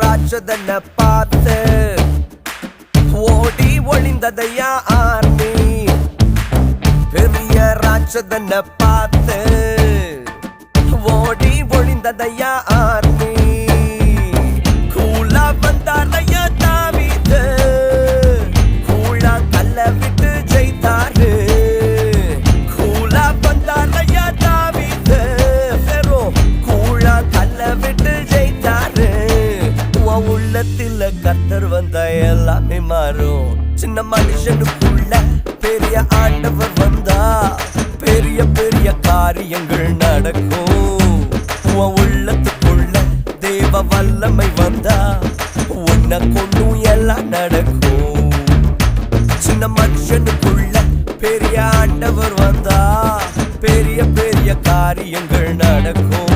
ராட்சதனை பார்த்து ஓடி ஒளிந்ததையா ஆர்மி பெரிய ராட்சதனை பார்த்து ஓடி ஒளிந்ததையா ஆர்மி உள்ளத்துல கத்தர் வந்தா எல்லாமே மாறும். சின்ன மனுஷனுக்குள்ள பெரிய ஆண்டவர் வந்தா பெரிய பெரிய காரியங்கள் நடக்கும். உன் உள்ளத்துக்குள்ள தேவ வல்லமை வந்தா உன்னை கொண்டும் எல்லாம் நடக்கும். சின்ன மனுஷனுக்குள்ள பெரிய ஆண்டவர் வந்தா பெரிய பெரிய காரியங்கள் நடக்கும்.